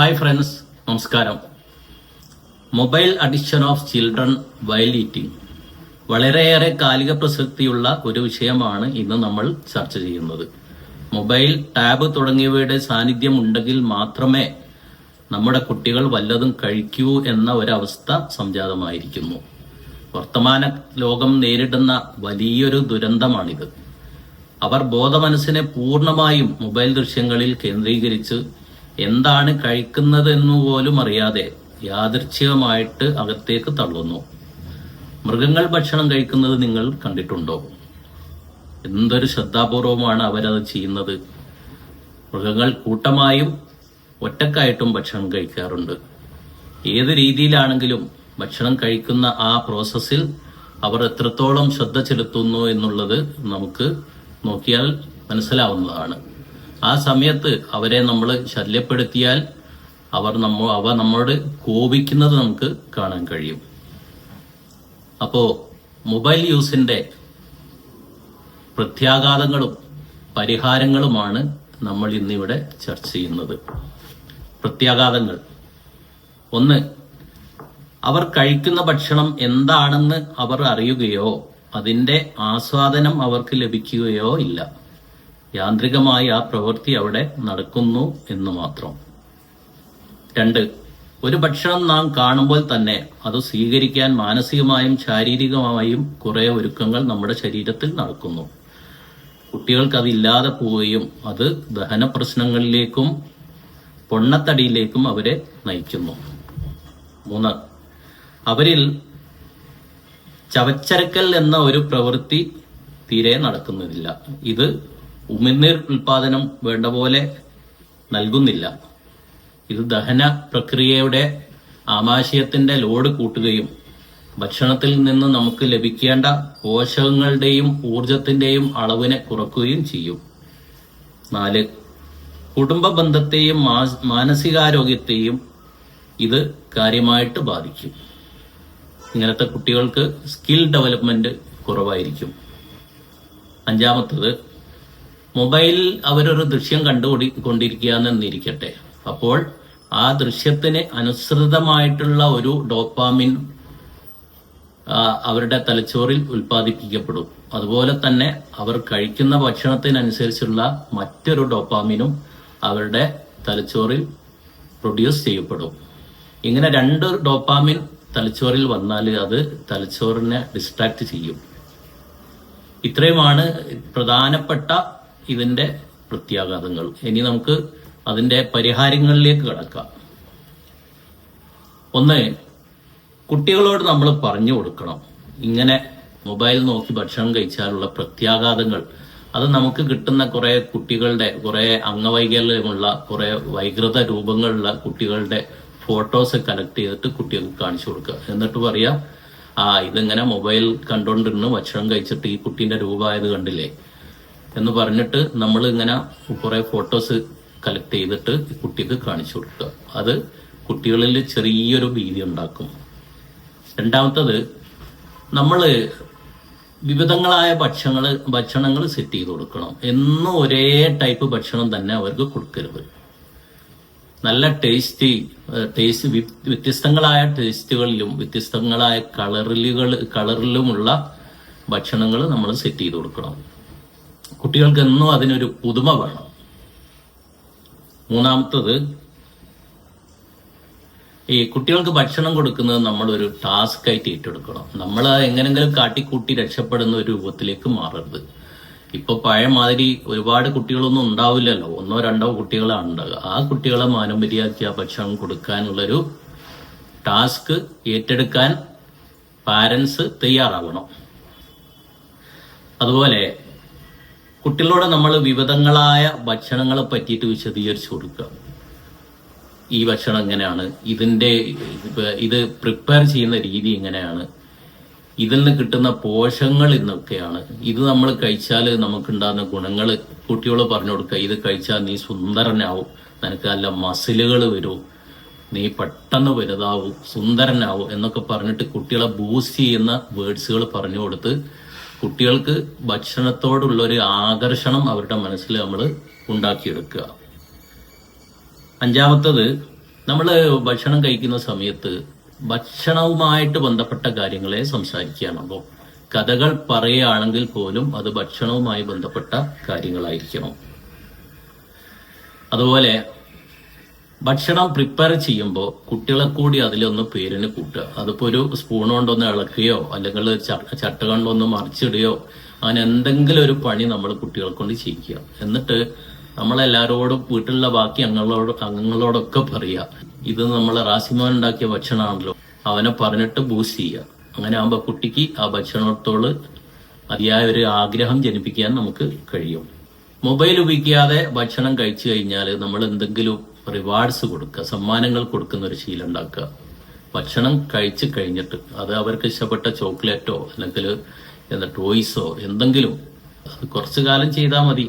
Hi friends നമസ്കാരം. Mobile addiction of children while eating വളരെയേറെ കാലിക പ്രസക്തിയുള്ള ഒരു വിഷയമാണ് ഇന്ന് നമ്മൾ ചർച്ച ചെയ്യുന്നത്. മൊബൈൽ ടാബ് തുടങ്ങിയവയുടെ സാന്നിധ്യം ഉണ്ടെങ്കിൽ മാത്രമേ നമ്മുടെ കുട്ടികൾ വല്ലതും കഴിക്കൂ എന്ന ഒരവസ്ഥ സംജാതമായിരിക്കുന്നു. വർത്തമാന ലോകം നേരിടുന്ന വലിയൊരു ദുരന്തമാണിത്. അവർ ബോധമനസ്സിനെ പൂർണമായും മൊബൈൽ ദൃശ്യങ്ങളിൽ കേന്ദ്രീകരിച്ച് എന്താണ് കഴിക്കുന്നത് എന്ന് പോലും അറിയാതെ യാദൃച്ഛികമായിട്ട് അകത്തേക്ക് തള്ളുന്നു. മൃഗങ്ങൾ ഭക്ഷണം കഴിക്കുന്നത് നിങ്ങൾ കണ്ടിട്ടുണ്ടോ? എന്തൊരു ശ്രദ്ധാപൂർവമാണ് അവരത് ചെയ്യുന്നത്. മൃഗങ്ങൾ കൂട്ടമായും ഒറ്റക്കായിട്ടും ഭക്ഷണം കഴിക്കാറുണ്ട്. ഏത് രീതിയിലാണെങ്കിലും ഭക്ഷണം കഴിക്കുന്ന ആ പ്രോസസ്സിൽ അവർ എത്രത്തോളം ശ്രദ്ധ ചെലുത്തുന്നു എന്നുള്ളത് നമുക്ക് നോക്കിയാൽ മനസ്സിലാവുന്നതാണ്. ആ സമയത്ത് അവരെ നമ്മൾ ശല്യപ്പെടുത്തിയാൽ അവർ നമ്മ അവ നമ്മോട് കോപിക്കുന്നത് നമുക്ക് കാണാൻ കഴിയും. അപ്പോ മൊബൈൽ യൂസിന്റെ പ്രത്യാഘാതങ്ങളും പരിഹാരങ്ങളുമാണ് നമ്മൾ ഇന്നിവിടെ ചർച്ച ചെയ്യുന്നത്. പ്രത്യാഘാതങ്ങൾ. ഒന്ന് അവർ കഴിക്കുന്ന ഭക്ഷണം എന്താണെന്ന് അവർ അറിയുകയോ അതിന്റെ ആസ്വാദനം അവർക്ക് ലഭിക്കുകയോ ഇല്ല. യാന്ത്രികമായി ആ പ്രവൃത്തി അവിടെ നടക്കുന്നു എന്ന് മാത്രം. രണ്ട് ഒരു ഭക്ഷണം നാം കാണുമ്പോൾ തന്നെ അത് സ്വീകരിക്കാൻ മാനസികമായും ശാരീരികമായും കുറെ ഒരുക്കങ്ങൾ നമ്മുടെ ശരീരത്തിൽ നടക്കുന്നു. കുട്ടികൾക്ക് അതില്ലാതെ പോവുകയും അത് ദഹന പ്രശ്നങ്ങളിലേക്കും പൊണ്ണത്തടിയിലേക്കും അവരെ നയിക്കുന്നു. മൂന്ന് അവരിൽ ചവച്ചരക്കൽ എന്ന ഒരു പ്രവൃത്തി തീരെ നടക്കുന്നില്ല. ഇത് ഉമിനീർ ഉൽപാദനം വേണ്ട പോലെ നൽകുന്നില്ല. ഇത് ദഹന പ്രക്രിയയുടെ ആമാശയത്തിന്റെ ലോഡ് കൂട്ടുകയും ഭക്ഷണത്തിൽ നിന്ന് നമുക്ക് ലഭിക്കേണ്ട പോഷകങ്ങളുടെയും ഊർജത്തിന്റെയും അളവിനെ കുറക്കുകയും ചെയ്യും. നാല് കുടുംബ ബന്ധത്തെയും മാനസികാരോഗ്യത്തെയും ഇത് കാര്യമായിട്ട് ബാധിക്കും. ഇങ്ങനത്തെ കുട്ടികൾക്ക് സ്കിൽ ഡെവലപ്മെന്റ് കുറവായിരിക്കും. അഞ്ചാമത്തത് മൊബൈലിൽ അവരൊരു ദൃശ്യം കണ്ടുകൊണ്ടി കൊണ്ടിരിക്കുകയെന്നിരിക്കട്ടെ അപ്പോൾ ആ ദൃശ്യത്തിന് അനുസൃതമായിട്ടുള്ള ഒരു ഡോപ്പാമിൻ അവരുടെ തലച്ചോറിൽ ഉൽപ്പാദിപ്പിക്കപ്പെടും. അതുപോലെ തന്നെ അവർ കഴിക്കുന്ന ഭക്ഷണത്തിനനുസരിച്ചുള്ള മറ്റൊരു ഡോപ്പാമിനും അവരുടെ തലച്ചോറിൽ പ്രൊഡ്യൂസ് ചെയ്യപ്പെടും. ഇങ്ങനെ രണ്ട് ഡോപ്പാമിൻ തലച്ചോറിൽ വന്നാൽ അത് തലച്ചോറിനെ ഡിസ്ട്രാക്ട് ചെയ്യും. ഇത്രയുമാണ് പ്രധാനപ്പെട്ട ഇതിന്റെ പ്രത്യാഘാതങ്ങൾ. ഇനി നമുക്ക് അതിന്റെ പരിഹാരങ്ങളിലേക്ക് കടക്കാം. ഒന്ന് കുട്ടികളോട് നമ്മൾ പറഞ്ഞു കൊടുക്കണം. ഇങ്ങനെ മൊബൈൽ നോക്കി ഭക്ഷണം കഴിച്ചാലുള്ള പ്രത്യാഘാതങ്ങൾ. അത് നമുക്ക് കിട്ടുന്ന കുറെ കുട്ടികളുടെ കുറെ അംഗവൈകല്യമുള്ള കുറെ വൈകൃത രൂപങ്ങളുള്ള കുട്ടികളുടെ ഫോട്ടോസ് കളക്ട് ചെയ്തിട്ട് കുട്ടികൾക്ക് കാണിച്ചു കൊടുക്കുക. എന്നിട്ട് പറയാ ആ ഇതിങ്ങനെ മൊബൈൽ കണ്ടോണ്ടിരുന്നു ഭക്ഷണം കഴിച്ചിട്ട് ഈ കുട്ടീന്റെ രൂപമായത് കണ്ടില്ലേ? എന്ന് പറഞ്ഞിട്ട് നമ്മൾ ഇങ്ങനെ കുറെ ഫോട്ടോസ് കളക്ട് ചെയ്തിട്ട് കുട്ടിക്ക് കാണിച്ചു കൊടുക്കുക. അത് കുട്ടികളിൽ ചെറിയൊരു ഭീതി ഉണ്ടാക്കും. രണ്ടാമത്തത് നമ്മൾ വിവിധങ്ങളായ ഭക്ഷണങ്ങൾ ഭക്ഷണങ്ങൾ സെറ്റ് ചെയ്ത് കൊടുക്കണം. എന്നും ഒരേ ടൈപ്പ് ഭക്ഷണം തന്നെ അവർക്ക് കൊടുക്കരുത്. നല്ല ടേസ്റ്റി ടേസ്റ്റ് വ്യത്യസ്തങ്ങളായ ടേസ്റ്റുകളിലും വ്യത്യസ്തങ്ങളായ കളറിലുകൾ കളറിലുമുള്ള ഭക്ഷണങ്ങൾ നമ്മൾ സെറ്റ് ചെയ്ത് കൊടുക്കണം. കുട്ടികൾക്ക് എന്നും അതിനൊരു പുതുമ വേണം. മൂന്നാമത്തത് ഈ കുട്ടികൾക്ക് ഭക്ഷണം കൊടുക്കുന്നത് നമ്മൾ ഒരു ടാസ്ക് ആയിട്ട് ഏറ്റെടുക്കണം. നമ്മൾ എങ്ങനെങ്കിലും കാട്ടിക്കൂട്ടി രക്ഷപ്പെടുന്ന ഒരു രൂപത്തിലേക്ക് മാറരുത്. ഇപ്പൊ പഴയ മാതിരി ഒരുപാട് കുട്ടികളൊന്നും ഉണ്ടാവില്ലല്ലോ. ഒന്നോ രണ്ടോ കുട്ടികളാണ് ഉണ്ടാകുക ആ കുട്ടികളെ മാനമര്യാദയ്ക്ക് ആ ഭക്ഷണം കൊടുക്കാനുള്ളൊരു ടാസ്ക് ഏറ്റെടുക്കാൻ പാരൻസ് തയ്യാറാവണം. അതുപോലെ കുട്ടികളോട് നമ്മൾ വിവിധങ്ങളായ ഭക്ഷണങ്ങളെ പറ്റിയിട്ട് വിശദീകരിച്ചു കൊടുക്കുക. ഈ ഭക്ഷണം എങ്ങനെയാണ്? ഇതിന്റെ ഇത് പ്രിപ്പയർ ചെയ്യുന്ന രീതി എങ്ങനെയാണ്? ഇതിൽ നിന്ന് കിട്ടുന്ന പോഷകങ്ങൾ ഇന്നൊക്കെയാണ്. ഇത് നമ്മൾ കഴിച്ചാൽ നമുക്കുണ്ടാകുന്ന ഗുണങ്ങൾ കുട്ടിയോട് പറഞ്ഞു കൊടുക്കുക. ഇത് കഴിച്ചാൽ നീ സുന്ദരനാവും. നിനക്ക് നല്ല മസിലുകൾ വരും. നീ പെട്ടെന്ന് വലുതാവും സുന്ദരനാവും എന്നൊക്കെ പറഞ്ഞിട്ട് കുട്ടികളെ ബൂസ്റ്റ് ചെയ്യുന്ന വേർഡ്സുകൾ പറഞ്ഞു കൊടുത്ത് കുട്ടികൾക്ക് ഭക്ഷണത്തോടുള്ള ഒരു ആകർഷണം അവരുടെ മനസ്സിൽ നമ്മൾ ഉണ്ടാക്കിയെടുക്കുക. അഞ്ചാമത്തത് നമ്മൾ ഭക്ഷണം കഴിക്കുന്ന സമയത്ത് ഭക്ഷണവുമായിട്ട് ബന്ധപ്പെട്ട കാര്യങ്ങളെ സംസാരിക്കുകയാണല്ലോ കഥകൾ പറയുകയാണെങ്കിൽ പോലും അത് ഭക്ഷണവുമായി ബന്ധപ്പെട്ട കാര്യങ്ങളായിരിക്കണം. അതുപോലെ ഭക്ഷണം പ്രിപ്പയർ ചെയ്യുമ്പോൾ കുട്ടികളെ കൂടി അതിലൊന്ന് പേരിന് കൂട്ടുക. അതിപ്പോ ഒരു സ്പൂൺ കൊണ്ടൊന്ന് ഇളക്കുകയോ അല്ലെങ്കിൽ ചട്ട കൊണ്ടൊന്ന് മറിച്ചിടുകയോ അങ്ങനെ എന്തെങ്കിലും ഒരു പണി നമ്മൾ കുട്ടികളെ കൊണ്ട് ചെയ്യിക്കുക. എന്നിട്ട് നമ്മളെല്ലാരോടും വീട്ടിലുള്ള ബാക്കി അംഗങ്ങളോട് അംഗങ്ങളോടൊക്കെ പറയുക ഇത് നമ്മൾ റാസിമോൻ ഉണ്ടാക്കിയ ഭക്ഷണമാണല്ലോ അവനെ പറഞ്ഞിട്ട് ബൂസ്റ്റ് ചെയ്യുക. അങ്ങനെ ആകുമ്പോൾ കുട്ടിക്ക് ആ ഭക്ഷണത്തോട് അതിയായ ഒരു ആഗ്രഹം ജനിപ്പിക്കാൻ നമുക്ക് കഴിയും. മൊബൈൽ ഉപയോഗിക്കാതെ ഭക്ഷണം കഴിച്ചു കഴിഞ്ഞാൽ നമ്മൾ എന്തെങ്കിലും റിവാർഡ്സ് കൊടുക്കുക സമ്മാനങ്ങൾ കൊടുക്കുന്ന ഒരു ശീലം ഉണ്ടാക്കുക. ഭക്ഷണം കഴിച്ചു കഴിഞ്ഞിട്ട് അത് അവർക്ക് ഇഷ്ടപ്പെട്ട ചോക്ലേറ്റോ അല്ലെങ്കിൽ എന്താ ടോയ്സോ എന്തെങ്കിലും അത് കുറച്ചു കാലം ചെയ്താൽ മതി.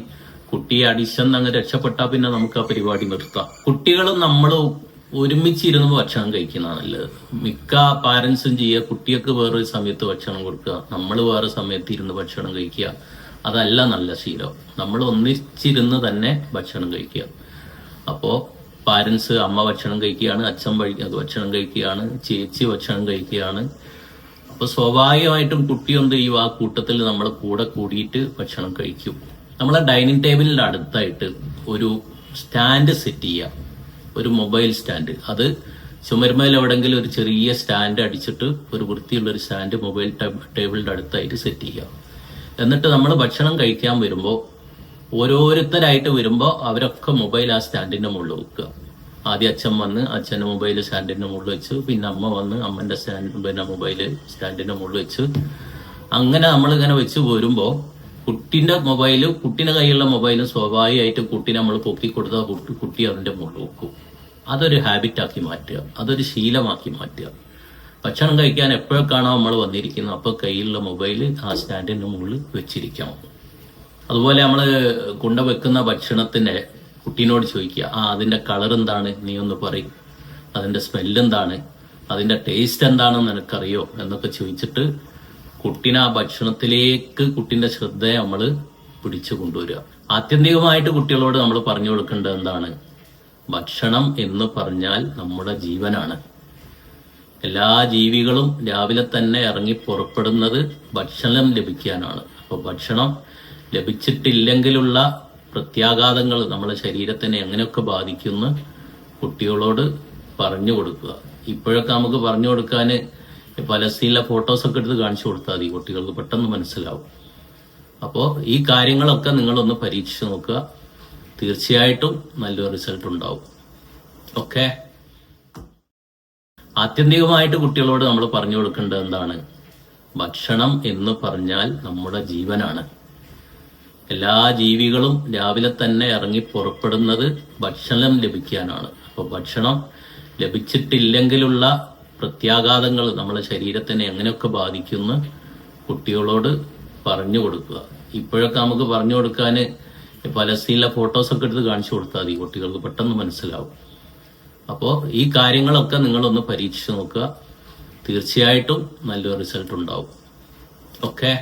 കുട്ടിയെ അടിച്ചെന്ന് അങ്ങ് രക്ഷപ്പെട്ടാൽ പിന്നെ നമുക്ക് ആ പരിപാടി നിർത്താം. കുട്ടികളും നമ്മളും ഒരുമിച്ചിരുന്ന് ഭക്ഷണം കഴിക്കുന്നതാണ് നല്ലത്. മിക്ക പാരൻസും ചെയ്യുക കുട്ടികൾക്ക് വേറൊരു സമയത്ത് ഭക്ഷണം കൊടുക്കുക നമ്മൾ വേറെ സമയത്ത് ഇരുന്ന് ഭക്ഷണം കഴിക്കുക അതല്ല നല്ല ശീലം. നമ്മൾ ഒന്നിച്ചിരുന്ന് തന്നെ ഭക്ഷണം കഴിക്കുക. അപ്പോ പാരന്റ്സ് അമ്മ ഭക്ഷണം കഴിക്കുകയാണ് അച്ഛൻ വഴി ഭക്ഷണം കഴിക്കുകയാണ് ചേച്ചി ഭക്ഷണം കഴിക്കുകയാണ്. അപ്പൊ സ്വാഭാവികമായിട്ടും കുട്ടിയുണ്ട് ഈ ആ കൂട്ടത്തിൽ നമ്മൾ കൂടെ കൂടിയിട്ട് ഭക്ഷണം കഴിക്കും. നമ്മളെ ഡൈനിങ് ടേബിളിന്റെ അടുത്തായിട്ട് ഒരു സ്റ്റാൻഡ് സെറ്റ് ചെയ്യുക. ഒരു മൊബൈൽ സ്റ്റാൻഡ്. അത് ചുമരുമേൽ എവിടെങ്കിലും ഒരു ചെറിയ സ്റ്റാൻഡ് അടിച്ചിട്ട് ഒരു വൃത്തിയുള്ള ഒരു സ്റ്റാൻഡ് മൊബൈൽ ടേബ- ടേബിളിന്റെ അടുത്തായിട്ട് സെറ്റ് ചെയ്യുക. എന്നിട്ട് നമ്മൾ ഭക്ഷണം കഴിക്കാൻ വരുമ്പോൾ ഓരോരുത്തരായിട്ട് വരുമ്പോൾ അവരൊക്കെ മൊബൈൽ ആ സ്റ്റാൻഡിന്റെ മുകളിൽ വെക്കുക. ആദ്യം അച്ഛൻ വന്ന് അച്ഛന്റെ മൊബൈൽ സ്റ്റാൻഡിന്റെ മുകളിൽ വെച്ചു. പിന്നെ അമ്മ വന്ന് അമ്മന്റെ സ്റ്റാൻഡ് പിന്നെ മൊബൈൽ സ്റ്റാൻഡിന്റെ മുകളിൽ വെച്ചു. അങ്ങനെ നമ്മൾ ഇങ്ങനെ വെച്ച് പോരുമ്പോൾ കുട്ടിന്റെ മൊബൈൽ കുട്ടിന്റെ കയ്യിലുള്ള മൊബൈലും സ്വാഭാവികമായിട്ട് കുട്ടി നമ്മൾ പൊക്കി കൊടുത്താൽ കുട്ടി അതിന്റെ മുകളിൽ വെക്കും. അതൊരു ഹാബിറ്റാക്കി മാറ്റുക. അതൊരു ശീലമാക്കി മാറ്റുക. ഭക്ഷണം കഴിക്കാൻ എപ്പോഴൊക്കെയാണോ നമ്മൾ വന്നിരിക്കുന്നത് അപ്പോൾ കയ്യിലുള്ള മൊബൈൽ ആ സ്റ്റാൻഡിന്റെ മുകളിൽ വെച്ചിരിക്കണം. അതുപോലെ നമ്മൾ കൊണ്ട വെക്കുന്ന ഭക്ഷണത്തിന്റെ കുട്ടീനോട് ചോദിക്കുക ആ അതിന്റെ കളർ എന്താണ്? നീ ഒന്ന് പറയും. അതിന്റെ സ്മെല്ല് എന്താണ്? അതിന്റെ ടേസ്റ്റ് എന്താണെന്ന് നിനക്കറിയോ? എന്നൊക്കെ ചോദിച്ചിട്ട് കുട്ടീനെ ആ ഭക്ഷണത്തിലേക്ക് കുട്ടിന്റെ ശ്രദ്ധയെ നമ്മൾ പിടിച്ചു കൊണ്ടുവരിക. ആത്യന്തികമായിട്ട് കുട്ടികളോട് നമ്മൾ പറഞ്ഞു കൊടുക്കേണ്ടത് എന്താണ്? ഭക്ഷണം എന്ന് പറഞ്ഞാൽ നമ്മുടെ ജീവനാണ്. എല്ലാ ജീവികളും രാവിലെ തന്നെ ഇറങ്ങി പുറപ്പെടുന്നത് ഭക്ഷണം ലഭിക്കാനാണ്. അപ്പോൾ ഭക്ഷണം ലഭിച്ചിട്ടില്ലെങ്കിലുള്ള പ്രത്യാഘാതങ്ങൾ നമ്മുടെ ശരീരത്തിനെ എങ്ങനെയൊക്കെ ബാധിക്കുന്നു കുട്ടികളോട് പറഞ്ഞു കൊടുക്കുക. ഇപ്പോഴൊക്കെ നമുക്ക് പറഞ്ഞു കൊടുക്കാൻ പലസ്തീനിലെ ഫോട്ടോസൊക്കെ എടുത്ത് കാണിച്ചു കൊടുത്താൽ മതി. കുട്ടികൾക്ക് പെട്ടെന്ന് മനസ്സിലാവും. അപ്പോൾ ഈ കാര്യങ്ങളൊക്കെ നിങ്ങളൊന്ന് പരീക്ഷിച്ച് നോക്കുക. തീർച്ചയായിട്ടും നല്ലൊരു റിസൾട്ട് ഉണ്ടാവും. ഓക്കെ ആത്യന്തികമായിട്ട് കുട്ടികളോട് നമ്മൾ പറഞ്ഞു കൊടുക്കേണ്ടത് എന്താണ്? ഭക്ഷണം എന്ന് പറഞ്ഞാൽ നമ്മുടെ ജീവനാണ്. എല്ലാ ജീവികളും രാവിലെ തന്നെ ഇറങ്ങി പുറപ്പെടുന്നത് ഭക്ഷണം ലഭിക്കാനാണ്. അപ്പോൾ ഭക്ഷണം ലഭിച്ചിട്ടില്ലെങ്കിലുള്ള പ്രത്യാഘാതങ്ങൾ നമ്മളെ ശരീരത്തിനെ എങ്ങനെയൊക്കെ ബാധിക്കുന്നു കുട്ടികളോട് പറഞ്ഞു കൊടുക്കുക. ഇപ്പോഴൊക്കെ നമുക്ക് പറഞ്ഞു കൊടുക്കാൻ പലസ്തീനിലെ ഫോട്ടോസൊക്കെ എടുത്ത് കാണിച്ചു കൊടുത്താൽ മതി. കുട്ടികൾക്ക് പെട്ടെന്ന് മനസ്സിലാവും. അപ്പോൾ ഈ കാര്യങ്ങളൊക്കെ നിങ്ങളൊന്ന് പരീക്ഷിച്ച് നോക്കുക. തീർച്ചയായിട്ടും നല്ലൊരു റിസൾട്ട് ഉണ്ടാവും. ഓക്കെ?